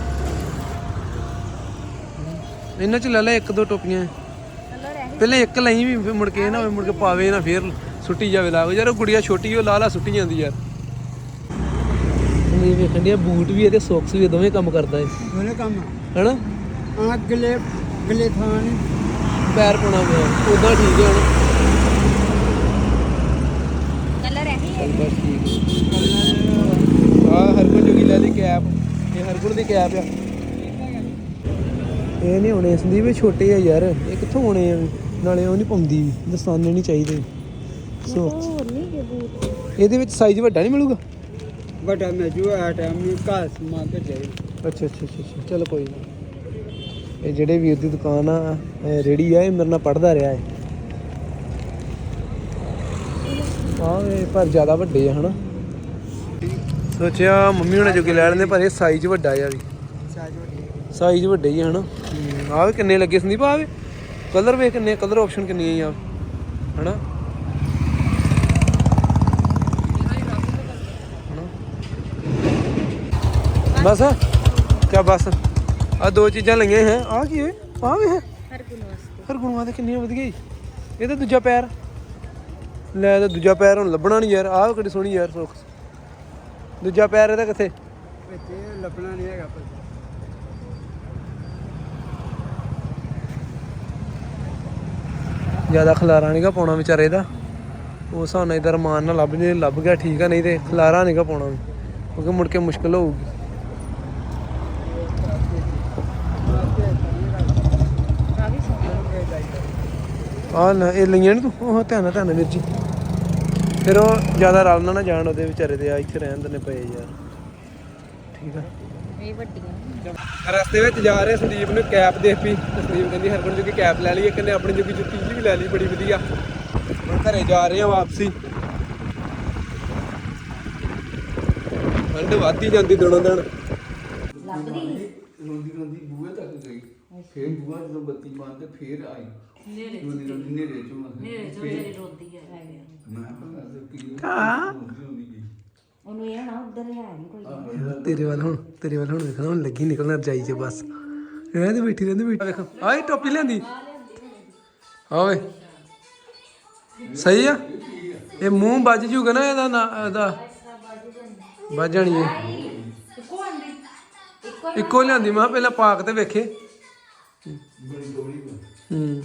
ਇਹਨਾਂ ਚ ਲੈ ਲੈ ਇੱਕ ਦੋ ਟੋਪੀਆਂ। ਕਲਰ ਇਹੀ। ਪਹਿਲੇ ਇੱਕ ਲਈ ਵੀ ਫਿਰ ਮੁੜ ਕੇ ਇਹ ਨਾ ਹੋਵੇ ਮੁੜ ਕੇ ਪਾਵੇ ਨਾ ਫੇਰ ਸੁੱਟੀ ਜਾਵੇ ਲਾ ਯਾਰ ਉਹ ਗੁੜੀਆ ਛੋਟੀ ਉਹ ਲਾ ਲਾ ਸੁੱਟੀ ਜਾਂਦੀ ਯਾਰ। ਇਹ ਵੇਖਣ ਦੀ ਬੂਟ ਵੀ ਇਹਦੇ ਸੌਕਸ ਵੀ ਦੋਵੇਂ ਕੰਮ ਕਰਦਾ ਏ। ਉਹਨੇ ਕੰਮ। ਹੈਨਾ? ਆ ਗਲੇ ਗਲੇ ਥਾਨ ਪੈਰ ਪਾਉਣਾ ਪਿਆ। ਉਦਾਂ ਠੀਕ ਹੈ ਹੁਣ। ਹੈ ਬਸ ਠੀਕ ਆ ਹਰਗੁਣ ਜੋਗੀ ਲੈ ਲਈ ਕੈਪ। ਇਹ ਹਰਗੁਣ ਦੀ ਕੈਪ ਆ। ਇਹ ਨਹੀਂ ਹੋਣੇ ਸੰਦੀਪ ਇਹ ਛੋਟੇ ਆ ਯਾਰ। ਇਹ ਕਿੱਥੋਂ ਹੋਣੇ ਆ? ਨਾਲੇ ਉਹ ਨਹੀਂ ਪਾਉਂਦੀ ਦਸਤਾਨੇ ਨਹੀਂ ਚਾਹੀਦੇ। ਸੋ ਨਹੀਂ ਇਹਦੇ ਵਿੱਚ ਸਾਈਜ਼ ਵੱਡਾ ਨਹੀਂ ਮਿਲੂਗਾ? ਵੱਡਾ ਮੈਂ ਜੋ ਆ ਟਾਈਮ ਨੂੰ ਘਾਸ ਮਾਰ ਕੇ ਜਾਈ ਅੱਛਾ ਅੱਛਾ ਅੱਛਾ ਚਲੋ ਕੋਈ ਨਾ। ਇਹ ਜਿਹੜੇ ਵੀਰ ਦੀ ਦੁਕਾਨ ਆ ਇਹ ਰੇੜੀ ਆ ਇਹ ਮੇਰੇ ਨਾਲ ਪੜਦਾ ਰਿਹਾ ਹੈ। ਆਹ ਵੇ ਪਰ ਜ਼ਿਆਦਾ ਵੱਡੇ ਆ ਹਨਾ। ਸੋਚਿਆ ਮੰਮੀ ਹੁਣੇ ਜੋਗੇ ਲੈ ਲੈਂਦੇ ਪਰ ਇਹ ਸਾਈਜ਼ ਵੱਡਾ ਆ ਵੀ। ਸਾਈਜ਼ ਵੱਡੇ ਹੀ ਆ ਹਨਾ। ਆਹ ਵੇ ਕਿੰਨੇ ਲੱਗੇ ਸੰਦੀਪ ਆਹ ਵੇ। ਕਲਰ ਵੇ ਕਿੰਨੇ ਕਲਰ ਆਪਸ਼ਨ ਕਿੰਨੀਆਂ ਆ ਹਨਾ। ਬਸ ਕਿਆ ਬਸ। ਆ ਦੋ ਚੀਜ਼ਾਂ ਲਈਆਂ ਹੈ ਆ ਕੀ ਹੈ? ਆ ਵੀ ਹੈ। ਹਰ ਗੁਣ ਵਾਸਤੇ। ਹਰ ਗੁਣਵਾ ਤੇ ਕਿੰਨੀਆਂ ਵਧੀਆ ਜੀ ਇਹ ਤਾਂ ਦੂਜਾ ਪੈਰ। ਲੈ ਤਾਂ ਦੂਜਾ ਪੈਰ ਹੁਣ ਲੱਭਣਾ ਨਹੀਂ ਯਾਰ ਆਹ ਕਿੱਡੀ ਸੋਹਣੀ ਯਾਰ ਸੁੱਖ ਦੂਜਾ ਪੈਰ ਇਹਦਾ ਕਿੱਥੇ? ਇਹ ਲੱਭਣਾ ਨਹੀਂ ਹੈਗਾ ਪਰ ਜ਼ਿਆਦਾ ਖਲਾਰਾ ਨਹੀਂਗਾ ਪਾਉਣਾ ਵਿਚਾਰੇ ਦਾ। ਉਹ ਨਾਲ ਇਧਰ ਮਾਨ ਨਾਲ ਲੱਭ ਜੇ ਲੱਭ ਗਿਆ ਠੀਕ ਆ ਨਹੀਂ ਤੇ ਖਲਾਰਾ ਨਹੀਂਗਾ ਪਾਉਣਾ। ਕਿਉਂਕਿ ਮੁੜ ਕੇ ਮੁਸ਼ਕਲ ਹੋਊਗੀ। ਆ ਵੀ ਸੋਹਣਾ ਆ ਨਾ ਇਹ ਲਈਆਂ ਨੀ ਤੂੰ? ਉਹ ਧਿਆਨ ਨਾਲ ਧਿਆਨ ਨਾਲ ਵੀਰ ਜੀ। ਫਿਰ ਉਹ ਜ਼ਿਆਦਾ ਰਲ ਨਾ ਨਾ ਜਾਣ ਉਹਦੇ ਵਿਚਾਰੇ ਦੇ ਆ ਇੱਥੇ ਰਹਿਣ ਦਨੇ ਪਏ ਯਾਰ। ਠੀਕ ਆ? ਇਹ ਵੱਡੀਆਂ ਰਸਤੇ ਵਿੱਚ ਜਾ ਰਹੇ ਸੰਦੀਪ ਨੂੰ ਕੈਪ ਦੇਖ ਪਈ ਸੰਦੀਪ ਕਹਿੰਦੀ ਹਰਗੁਣ ਜੋਗੀ ਕੈਪ ਲੈ ਲਈ ਕਹਿੰਦੇ ਆਪਣੀ ਜੋਗੀ ਜੁੱਤੀ ਜੀ ਵੀ ਲੈ ਲਈ ਬੜੀ ਵਧੀਆ। ਹੁਣ ਘਰੇ ਜਾ ਰਹੇ ਆ ਵਾਪਸੀ। ਠੰਡ ਵੱਧਦੀ ਜਾਂਦੀ ਦਿਨੋਂ ਦਿਨ। ਰੋਂਦੀ ਰੋਂਦੀ ਬੂਹੇ ਤੱਕ ਗਈ। ਫੇਰ ਬੂਹਾ ਜਦੋਂ ਬੱਤੀ ਬੰਦ ਤੇ ਫੇਰ ਆਈ। ਰੋਂਦੀ ਰੋਂਦੀ ਨੇਰੇ ਚੋਂ ਨੇਰੇ ਚੋਂ ਜਿਹੜੀ ਰੋਂਦੀ ਹੈ ਮੈਂ ਪਤਾ ਕੀ ਰੋਂਦੀ ਗਈ ਉਹਨੂੰ ਇਹ ਨਾ ਉਧਰ ਹੈ ਨਹੀਂ ਕੋਈ। ਤੇਰੇ ਵੱਲ ਹੁਣ ਤੇਰੇ ਵੱਲ ਹੁਣ ਵੇਖਣਾ ਹੁਣ ਲੱਗੀ ਨਿਕਲਣਾ ਰਜਾਈ 'ਚ ਬਸ। ਬੈਠੀ ਰਹਿੰਦੀ ਬੈਠੀ। ਵੇਖ। ਆਈ ਟੋਪੀ ਲਿਆਂਦੀ। ਆਵੇ ਸਹੀ ਆ? ਇਹ ਮੂੰਹ ਵੱਜ ਜੂਗਾ ਨਾ ਇਹਦਾ ਨਾ ਇਹਦਾ। ਵੱਜ ਜਾਣੀ ਹੈ ਇੱਕੋ ਲਿਆਂਦੀ ਮੈਂ ਪਹਿਲਾਂ ਪਾਕ ਤੇ ਵੇਖੇ। ਹੂੰ।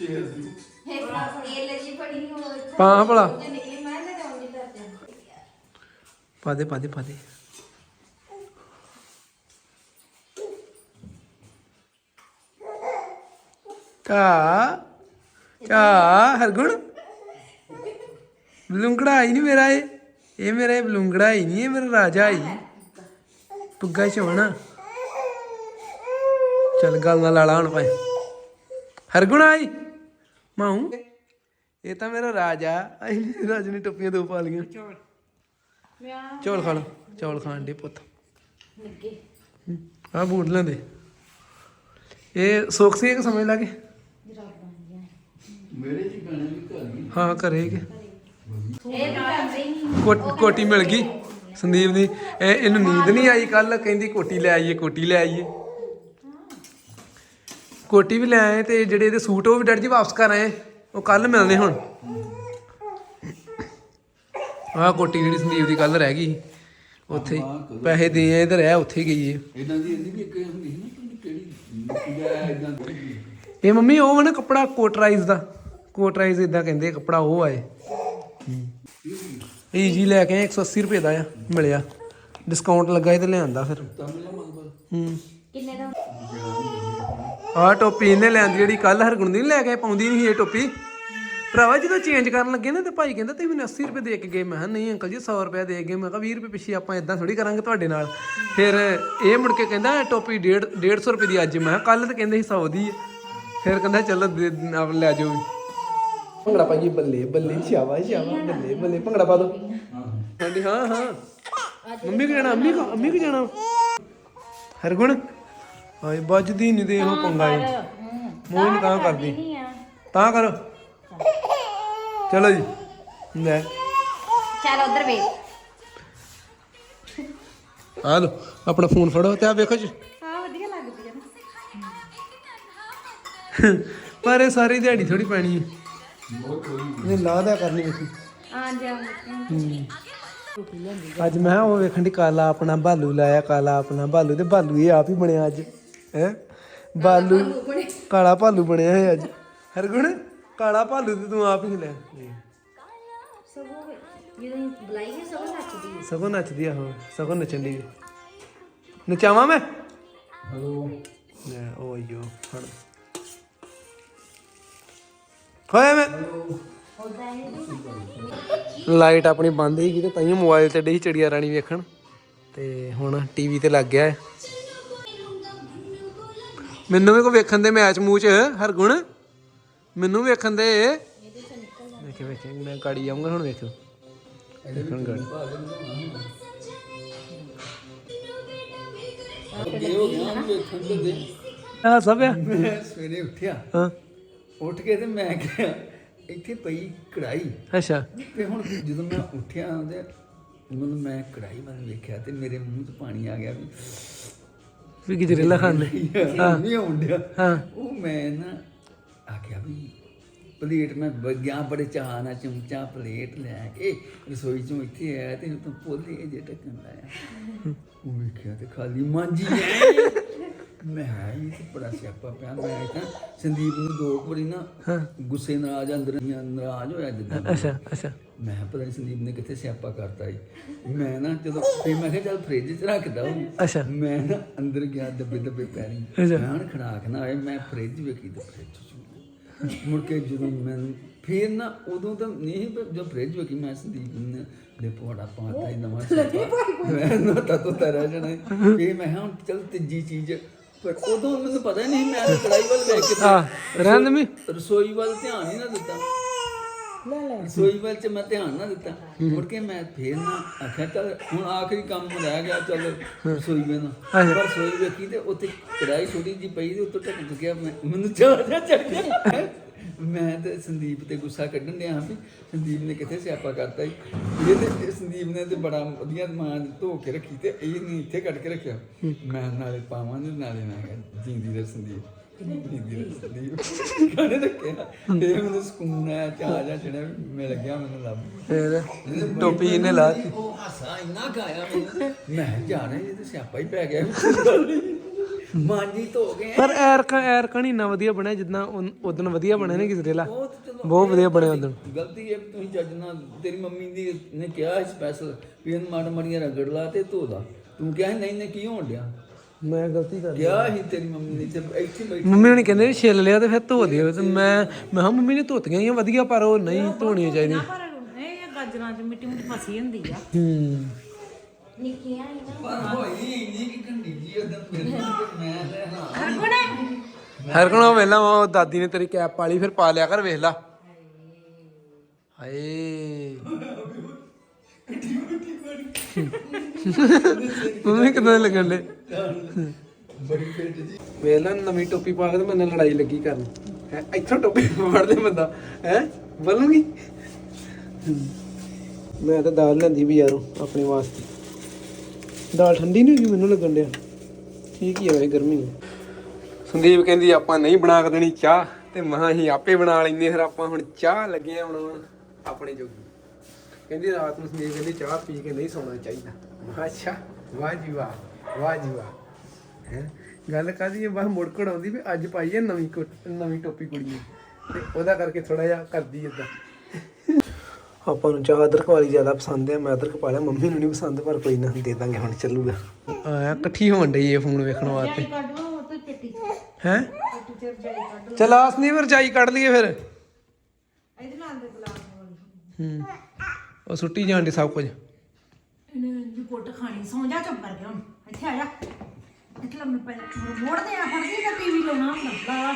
ਇਹ ਲੱਜੀ ਪੜੀ ਹੋ ਪਾ ਭਲਾ ਪਾ ਦੇ ਪਾ ਦੇ ਪਾ ਦੇ ਕਾ ਕਾ ਹਰਗੁਣ ਬਲੂੰਗੜਾ ਹੀ ਨਹੀਂ ਮੇਰਾ ਇਹ ਇਹ ਮੇਰਾ ਇਹ ਬਲੂੰਗੜਾ ਹੀ ਨਹੀਂ ਇਹ ਮੇਰਾ ਰਾਜਾ ਹੀ ਪੁੱਗਾ ਚੋਣਾ ਚੱਲ ਗੱਲ ਨਾਲ ਲਾਲਾ ਹੁਣ ਭਾਈ ਹਰਗੁਣ ਆਈ ਮਾਉ ਇਹ ਤਾਂ ਮੇਰਾ ਰਾਜਾ ਅਸੀਂ ਰਾਜ ਨੇ ਟੋਪੀਆਂ ਦੋ ਪਾ ਲੀਆਂ ਚੌਲ। ਖਾ ਲਓ ਚੌਲ ਖਾਣ। ਦੇ ਪੁੱਤ। ਆ ਬੂਟ ਲੈਂਦੇ ਇਹ ਸੁੱਖ ਸੀ ਕਿ? ਸਮਝ ਲਾਗੇ ਮੇਰੇ ਜੀ ਗਾਣੇ ਵੀ ਘਰ ਹੀ ਹਾਂ ਘਰੇ ਕਿ? ਇਹ ਤਾਂ ਕਰਦੇ ਹੀ। ਨਹੀਂ ਕੋਟ- ਕੋਟੀ ਮਿਲ ਗਈ ਸੰਦੀਪ ਦੀ। ਇਹ ਇਹਨੂੰ ਨੀਂਦ ਨਹੀਂ ਆਈ ਕੱਲ ਕਹਿੰਦੀ ਕੋਟੀ ਲੈ ਆਈਏ ਕੋਟੀ ਲੈ ਆਈਏ। ਕੋਟੀ ਵੀ ਲੈ ਆਏ ਤੇ ਜਿਹੜੇ ਇਹਦੇ ਸੂਟ ਉਹ ਵੀ ਡੈਡ ਜੀ ਵਾਪਸ ਕਰ ਆਏ। ਉਹ ਕੱਲ ਮਿਲਨੇ ਹੁਣ। ਆਹ ਕੋਟੀ ਜਿਹੜੀ ਸੰਦੀਪ ਦੀ ਕੱਲ ਰਹਿ ਗਈ ਉੱਥੇ ਹੀ। ਪੈਸੇ ਦੇ ਆਏ ਤੇ ਰਹਿ ਉੱਥੇ ਹੀ ਗਈ ਏ। ਇਦਾਂ ਦੀ ਇਹਦੀ ਵੀ ਇੱਕ ਹੁੰਦੀ ਸੀ ਨਾ ਤੁਹਾਨੂੰ ਕਿਹੜੀ ਜਾਂ ਇਦਾਂ ਦੀ ਇਹ ਮੰਮੀ ਉਹ ਵਾ ਨਾ ਕੱਪੜਾ ਕੋਟਰਾਈਜ਼ ਦਾ। ਕੋਟਰਾਈਜ਼ ਇਦਾਂ ਕਹਿੰਦੇ ਕੱਪੜਾ ਉਹ ਆਏ ਇਹ। ਜੀ ਲੈ ਕੇ ਆਏ 180 ਰੁਪਏ ਦਾ ਆ ਮਿਲਿਆ। ਡਿਸਕਾਊਂਟ ਲੱਗਾ ਇਹ ਤੇ ਲਿਆਂਦਾ ਫਿਰ। ਹੂੰ। ਕਿੰਨੇ ਦਾ? ਆਹ ਟੋਪੀ ਇਹਨੇ ਲੈਂਦੀ ਜਿਹੜੀ ਕੱਲ ਹਰਗੁਣ ਦੀ ਨੀ ਲੈ ਕੇ ਪਾਉਂਦੀ ਨਹੀਂ ਇਹ ਟੋਪੀ। ਭਰਾਵਾ ਜਦੋਂ ਚੇਂਜ ਕਰਨ ਲੱਗੇ ਨਾ ਤੇ ਭਾਈ ਕਹਿੰਦਾ ਤੁਸੀਂ ਮੈਨੂੰ 80 ਰੁਪਏ ਦੇ ਕੇ ਗਏ। ਮੈਂ ਕਿਹਾ ਨਹੀਂ ਅੰਕਲ ਜੀ 100 ਰੁਪਏ ਦੇ ਗਏ। ਮੈਂ ਕਿਹਾ 20 ਰੁਪਏ ਪਿੱਛੇ ਆਪਾਂ ਇਦਾਂ ਥੋੜੀ ਕਰਾਂਗੇ ਤੁਹਾਡੇ ਨਾਲ। ਫਿਰ ਇਹ ਮੁੜ ਕੇ ਕਹਿੰਦਾ ਟੋਪੀ 1.5 150 ਰੁਪਏ ਦੀ ਅੱਜ। ਮੈਂ ਕੱਲ ਤਾਂ ਕਹਿੰਦੇ ਸੀ 100 ਦੀ ਹੈ ਫਿਰ ਕਹਿੰਦਾ ਚਲੋ ਲੈ ਜਾਓ। ਭੰਗੜਾ ਪਾਈਏ ਬੱਲੇ ਬੱਲੇ ਸ਼ਾਬਾਸ਼ ਸ਼ਾਬਾਸ਼ ਬੱਲੇ ਬੱਲੇ ਭੰਗੜਾ ਪਾ ਦੋ। ਹਾਂਜੀ ਹਾਂ ਹਾਂ। ਮੰਮੀ ਕੋ ਜਾਣਾ ਅੰਮੀ ਕੋ ਅੰਮੀ ਕੋ ਜਾਣਾ? ਹਰਗੁਣ ਹਾਏ ਵੱਜਦੀ ਨਹੀਂ ਤੇ ਇਹੋ ਪੰਗਾ ਏ ਮੂੰਹ ਨਹੀਂ ਤਾਂ ਕਰਦੀ। ਨਹੀਂ ਆ। ਤਾਂ ਕਰੋ। ਚਲੋ ਜੀ। ਲੈ। ਚੱਲ ਉਧਰ ਵੇਖ। ਆ ਲੋ ਆਪਣਾ ਫੋਨ ਫੜੋ ਤੇ ਆ ਵੇਖੋ ਜੀ। ਹਾਂ ਵਧੀਆ ਲੱਗਦੀ ਹੈ ਪਰ ਇਹ ਸਾਰੀ ਦਿਹਾੜੀ ਥੋੜੀ ਪੈਣੀ ਹੈ ਇਹ ਲਾਦਾ ਕਰਨੀ ਵੇਖੀ। ਆ ਜਾ। ਅੱਜ ਮੈਂ ਕਿਹਾ ਉਹ ਵੇਖਣ ਦੀ ਕਾਲਾ ਆਪਣਾ ਬਾਲੂ ਲਾਇਆ ਕਾਲਾ ਆਪਣਾ ਬਾਲੂ ਤੇ ਬਾਲੂ ਇਹ ਆਪ ਹੀ ਬਣਿਆ ਅੱਜ। ਹੈ? ਬਾਲੂ ਕਾਲਾ ਭਾਲੂ ਬਣਿਆ ਹੈ ਅੱਜ। ਹਰਗੁਣ ਕਾਲਾ ਭਾਲੂ ਤੇ ਤੂੰ ਆਪ ਹੀ ਲੈ। ਸਗੋਂ ਜਦੋਂ ਬੁਲਾਈ ਹੈ ਸਗੋਂ ਨੱਚਦੀ ਹੈ। ਸਗੋਂ ਨੱਚਦੀ ਆ ਉਹ ਸਗੋਂ ਨੱਚਣ ਦੀ ਨਚਾਵਾਂ ਮੈਂ? ਹਲੋ। ਲੈ ਓ ਯੋ ਫੜ। ਹੋਇਆ ਮੈਂ? ਲਾਈਟ ਆਪਣੀ ਬੰਦ ਸੀਗੀ ਤੇ ਤਾਈਓ ਮੋਬਾਈਲ ਤੇ ਡਈ ਚੜੀਆ ਰਾਣੀ ਵੇਖਣ। ਤੇ ਹੁਣ ਟੀਵੀ ਤੇ ਲੱਗ ਗਿਆ ਹੈ। ਮੈਨੂੰ ਵੀ ਕੋ ਵੇਖਣ ਦੇ ਮੈਚ ਮੂਚ ਹਰਗੁਣ? ਮੈਨੂੰ ਵੇਖਣ ਦੇ। ਵੇਖੇ ਵੇਖੇ ਮੈਂ ਗਾੜੀ ਆਉਂਗਾ ਹੁਣ ਵੇਖੋ ਗਾੜੀ। ਆ ਸਭ ਆ। ਮੈਂ ਸਵੇਰੇ ਉੱਠਿਆ। ਹਾਂ। ਉੱਠ ਕੇ ਤੇ ਮੈਂ ਕਿਹਾ ਇੱਥੇ ਪਈ ਕੜਾਈ ਅੱਛਾ। ਤੇ ਹੁਣ ਜਦੋਂ ਮੈਂ ਉੱਠਿਆ ਉਹਦੇ ਮੈਨੂੰ ਮੈਂ ਕੜਾਈ ਵੱਲ ਵੇਖਿਆ ਤੇ ਮੇਰੇ ਮੂੰਹ 'ਚ ਪਾਣੀ ਆ ਗਿਆ ਵੀ ਵੀ ਗਜਰੇਲਾ ਖਾਣੇ ਹਾਂ ਨਹੀਂ ਆਉਂਦਿਆ ਹਾਂ। ਉਹ ਮੈਂ ਨਾ ਆਖਿਆ ਵੀ ਪਲੇਟ ਮੈਂ ਗਿਆ ਬੜੇ ਚਾਹ ਨਾਲ ਚਮਚਾ ਪਲੇਟ ਲੈ ਕੇ ਰਸੋਈ ਚੋਂ ਇੱਥੇ ਆਇਆ ਤੇ ਤੂੰ ਪੋਲੇ ਜੇ ਟੱਕਣ ਲਾਇਆ। ਉਹ ਵੇਖਿਆ ਤੇ ਖਾਲੀ ਮਾਂਜੀ ਐ ਮੈਂ ਕਿਹਾ ਇਹ ਤੇ ਬੜਾ ਸਿਆਪਾ ਪਿਆ। ਮੈਂ ਤਾਂ ਸੰਦੀਪ ਨੂੰ ਦੋ ਵਾਰੀ ਨਾ ਗੁੱਸੇ ਨਾਲ ਆ ਜਾਂ ਅੰਦਰ ਨਾਰਾਜ਼ ਹੋਇਆ ਜਿੱਦਾਂ ਅੱਛਾ ਅੱਛਾ। ਮੈਂ ਕਿਹਾ ਪਤਾ ਨਹੀਂ ਸੰਦੀਪ ਨੇ ਕਿੱਥੇ ਸਿਆਪਾ ਕਰਤਾ ਈ ਮੈਂ ਨਾ ਜਦੋਂ ਫੇ ਮੈਂ ਕਿਹਾ ਚੱਲ ਫ੍ਰਿਜ 'ਚ ਰੱਖਦਾ ਉਹ ਅੱਛਾ। ਮੈਂ ਨਾ ਅੰਦਰ ਗਿਆ ਦੱਬੇ ਦੱਬੇ ਪੈਰੀ। ਅੱਛਾ। ਮੈਂ ਖੜਾਕ ਨਾ ਆਏ ਮੈਂ ਫ੍ਰਿਜ ਵੇਖੀ ਤੇ ਫ੍ਰਿਜ 'ਚ ਮੁੜ ਕੇ ਜਦੋਂ ਮੈਂ ਫਿਰ ਨਾ ਉਦੋਂ ਤਾਂ ਨਹੀਂ ਜੋ ਫ੍ਰਿਜ ਵੇਖੀ ਮੈਂ ਸੰਦੀਪ ਨੇ ਦੇ ਪਵਾੜਾ ਪਾਤਾ ਹੀ ਨਵਾਂ ਮੈਂ ਨਾ ਤਾਂ ਤੋਂ ਤਰਾ ਜਣਾ ਫਿਰ ਮੈਂ ਕਿਹਾ ਹੁਣ ਚੱਲ ਤੀਜੀ ਚੀਜ਼ ਪਰ ਉਦੋਂ ਮੈਨੂੰ ਪਤਾ ਹੀ ਨਹੀਂ ਮੈਂ ਤਾਂ ਕੜਾਈ ਵੱਲ ਵੇਖ ਕੇ ਆ ਰਹਿਣ ਦੇ ਵੀ ਰਸੋਈ ਵੱਲ ਧਿਆਨ ਹੀ ਨਾ ਦਿੱਤਾ। ਰਸੋਈ ਵੱਲ ਚ ਮੈਂ ਧਿਆਨ ਨਾ ਦਿੱਤਾ। ਮੁੜ ਕੇ ਮੈਂ ਫੇਰ ਨਾ ਆਖਿਆ ਚੱਲ ਹੁਣ ਆਖਰੀ ਕੰਮ ਰਹਿ ਗਿਆ ਚੱਲ ਰਸੋਈ ਵੇ ਨਾ। ਪਰ ਰਸੋਈ ਵੇਖੀ ਤੇ ਉੱਥੇ ਕੜਾਈ ਛੋਟੀ ਜੀ ਪਈ ਤੇ ਉੱਤੋਂ ਢੱਕ ਗਿਆ ਮੈਂ। ਮੈਨੂੰ ਚਾਹ ਚੜ ਗਿਆ। ਮੈਂ ਤੇ ਸੰਦੀਪ ਤੇ ਗੁੱਸਾ ਕੱਢਣ ਡਿਆ ਵੀ ਸੰਦੀਪ ਨੇ ਕਿੱਥੇ ਸਿਆਪਾ ਕਰਤਾ ਈ ਇਹ ਤੇ ਸੰਦੀਪ ਨੇ ਤੇ ਬੜਾ ਵਧੀਆ ਮਾਂ ਧੋ ਕੇ ਰੱਖੀ ਤੇ ਇਹ ਨਹੀਂ ਇੱਥੇ ਕੱਢ ਕੇ ਰੱਖਿਆ। ਮੈਂ ਨਾਲੇ ਪਾਵਾਂ ਤੇ ਨਾਲੇ ਮੈਂ ਕਿਹਾ ਜਿੰਦੀ ਰਹਿ ਸੰਦੀਪ। ਜਿੰਦੀ ਰਹਿ ਸੰਦੀਪ। ਖਾਣੇ ਰੱਖਿਆ ਤੇ ਮੈਨੂੰ ਸਕੂਨ ਆਇਆ ਚਾਹ ਜਾ ਚੜਿਆ ਵੀ ਮਿਲ ਗਿਆ ਮੈਨੂੰ ਲੱਭ। ਫੇਰ ਟੋਪੀ ਇਹਨੇ ਲਾ ਦਿੱਤੀ। ਉਹ ਹਾਸਾ ਇੰਨਾ ਗਾਇਆ ਮੈਨੂੰ। ਮੈਂ ਜਾਣਾ ਇਹ ਤੇ ਸਿਆਪਾ ਹੀ ਪੈ ਗਿਆ। ਮਾਂਜੀ ਧੋ ਗਏ ਪਰ ਐਰਕਾ ਐਰਕਾ ਨਹੀਂ ਨਾ ਵਧੀਆ ਬਣਿਆ ਜਿੱਦਾਂ ਉਦੋਂ ਵਧੀਆ ਬਣਿਆ ਨੇ ਗਿਜ਼ਰੇਲਾ ਬਹੁਤ ਚਲੋ ਬਹੁਤ ਵਧੀਆ ਬਣਿਆ ਉਦੋਂ ਗਲਤੀ ਹੈ ਵੀ ਤੁਸੀਂ ਜੱਜ ਨਾਲ ਤੇਰੀ ਮੰਮੀ ਦੀ ਨੇ ਕਿਹਾ ਸਪੈਸ਼ਲ ਵੀ ਇਹਨੂੰ ਮਾੜ ਮੜੀਆਂ ਰਗੜ ਲਾ ਤੇ ਧੋ ਲਾ। ਤੂੰ ਕਿਹਾ ਨਹੀਂ ਨਹੀਂ ਕੀ ਹੋਣ ਡਿਆ? ਮੈਂ ਗਲਤੀ ਕਰ ਕਿਹਾ ਹੀ ਤੇਰੀ ਮੰਮੀ ਨੇ ਤੇ ਇੱਥੇ ਬੈਠੀ। ਮੰਮੀ ਹੁਣੀ ਕਹਿੰਦੇ ਛਿੱਲ ਲਿਆ ਤੇ ਫਿਰ ਧੋ ਦਿਓ। ਤੇ ਮੈਂ ਮੈਂ ਕਿਹਾ ਮੰਮੀ ਨੇ ਧੋਤੀਆਂ ਹੀ ਵਧੀਆ ਪਰ ਉਹ ਨਹੀਂ ਧੋਣੀਆਂ ਚਾਹੀਦੀਆਂ। ਪਰ ਇਹ ਗਾਜਰਾਂ 'ਚ ਮਿੱਟੀ ਮਿੱਟੀ ਫਸੀ ਹੁੰਦੀ ਆ। ਹੂੰ। ਨਿੱਕੀਆਂ ਹੀ ਨਾ। ਪਰ ਹੋਈ ਇੰਨੀ ਕਿ ਢੰਡੀ ਜੀ ਉਦੋਂ ਫਿਰ ਮੈਂ ਲੈ ਹਾਂ। ਹਰਗੁਣ? ਹਰ ਕੋਣ ਵੇਲਾ ਉਹ ਦਾਦੀ ਨੇ ਤੇਰੀ ਕੈਪ ਪਾਲੀ ਫਿਰ ਪਾ ਲਿਆ ਕਰ ਵੇਖ ਲਾ। ਹਾਏ। ਮੰਮੀ ਕਿਦਾਂ ਲੱਗਣ ਦੇ ਬੜੀ ਫਿੱਟ ਜੀ ਵੇਖ ਲੈ ਨਵੀਂ ਟੋਪੀ ਪਾ ਕੇ ਤੇ ਮੈਨੂੰ ਲੜਾਈ ਲੱਗੀ ਕਰਨ। ਹੈ ਇੱਥੋਂ ਟੋਪੀ ਫੜ ਲੈ ਬੰਦਾ। ਹੈ ਬੋਲੂਗੀ? ਮੈਂ ਤਾਂ ਦਾਲ ਲੈਂਦੀ ਵੀ ਯਾਰੋ ਆਪਣੇ ਵਾਸਤੇ। ਦਾਲ ਠੰਡੀ ਨਹੀਂ ਹੋਈ ਮੈਨੂੰ ਲੱਗਣ ਡਿਆ। ਠੀਕ ਹੀ ਹੈ ਵੈਸੇ ਗਰਮੀ ਹੈ ਸੰਦੀਪ ਕਹਿੰਦੀ ਆਪਾਂ ਨਹੀਂ ਬਣਾ ਕੇ ਦੇਣੀ ਚਾਹ, ਤੇ ਮਹਾਂ ਹੀ ਆਪੇ ਬਣਾ ਲੈਂਦੇ ਫਿਰ ਆਪਾਂ ਹੁਣ ਚਾਹ ਲੱਗੇ ਆ ਬਣਾਉਣ ਆਪਣੇ ਜੋਗੀ। ਕਹਿੰਦੀ ਰਾਤ ਨੂੰ ਸੰਦੀਪ ਕਹਿੰਦੀ ਚਾਹ ਪੀ ਕੇ ਨਹੀਂ ਸੌਣਾ ਚਾਹੀਦਾ। ਮੈਂ ਕਿਹਾ ਅੱਛਾ, ਵਾਹ ਜੀ ਵਾਹ ਵਾਹ ਜੀ ਵਾਹ। ਹੈਂ, ਗੱਲ ਕਾਦੀ ਹੈ ਬਸ ਮੁੜਕੜ ਆਉਂਦੀ ਵੀ ਅੱਜ ਪਾਈ ਹੈ ਨਵੀਂ ਨਵੀਂ ਟੋਪੀ ਕੁੜੀ ਨੇ ਤੇ ਉਹਦਾ ਕਰਕੇ ਥੋੜਾ ਜਿਹਾ ਕਰਦੀ ਇਦਾਂ ਆਪਾਂ ਨੂੰ ਚਾਹ ਅਦਰਕ ਵਾਲੀ ਜ਼ਿਆਦਾ ਪਸੰਦ ਹੈ ਮੈਂ ਅਦਰਕ ਪਾ ਲਿਆ ਮੰਮੀ ਨੂੰ ਨਹੀਂ ਪਸੰਦ ਪਰ ਕੋਈ ਨਾ ਦੇ ਦਾਂਗੇ ਹੁਣ ਚੱਲੂਗਾ। ਆ ਇਕੱਠੀ ਹੋਣ ਡਈ ਇਹ ਫੋਨ ਵੇਖਣ ਵਾਸਤੇ। ਹੈ? ਚਲ ਆਸਨੀ ਫਿਰ ਰਜਾਈ ਕੱਢ ਲਈਏ ਫਿਰ। ਇਹਦੇ ਨਾਲ ਦੇ ਗਲਾਸ ਵਾਲੀ ਹੂੰ ਉਹ ਸੁੱਟੀ ਜਾਣ ਦੀ ਸਭ ਕੁਝ। ਇਹਨੇ ਜੀ ਕੁੱਟ ਖਾਣੀ ਸੌਂ ਜਾ ਚੁੱਪ ਕਰਕੇ ਹੁਣ। ਇੱਥੇ ਆ ਜਾ। ਇੱਥੇ ਲੰਮੇ ਪੈ ਜਾ ਮੋੜ ਦੇ ਆ ਫੜਦੀ ਤਾਂ ਟੀਵੀ ਲਾਉਣਾ ਹੁੰਦਾ। ਲਾ।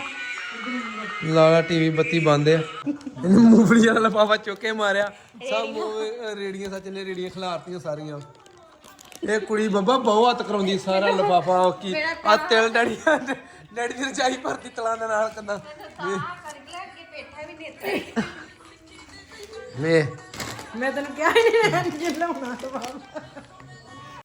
ਲਾਲਾ ਟੀਵੀ ਬੱਤੀ ਬੰਦ ਆ ਇਹਨੂੰ ਮੂੰਗਫਲੀ ਵਾਲਾ ਲਫਾਫਾ ਚੁੱਕ ਕੇ ਮਾਰਿਆ। ਸਭ ਮੂੰਹ- ਰੇੜੀਆਂ ਸੱਚ ਨੇ ਰੇੜੀਆਂ ਖਿਲਾਰਤੀਆਂ ਸਾਰੀਆਂ। ਇਹ ਕੁੜੀ ਬੱਬਾ ਬਹੁਤ ਹੱਥ ਕਰਾਉਂਦੀ ਸਾਰਾ ਲਫਾਫਾ ਉਹ ਕੀ ਆ ਤਿਲ ਡੈਡੀ ਡੈਡੀ ਦੀ ਰਜਾਈ ਭਰਤੀ ਤਲਾਂ ਦੇ ਨਾਲ ਕੰਨਾ ਵੇ ਮੈਂ ਤੈਨੂੰ ਕਿਹਾ ਹੀ ਨਹੀਂ ਜੇ ਲਾਉਣਾ ਤਾਂ ਬਾਬਾ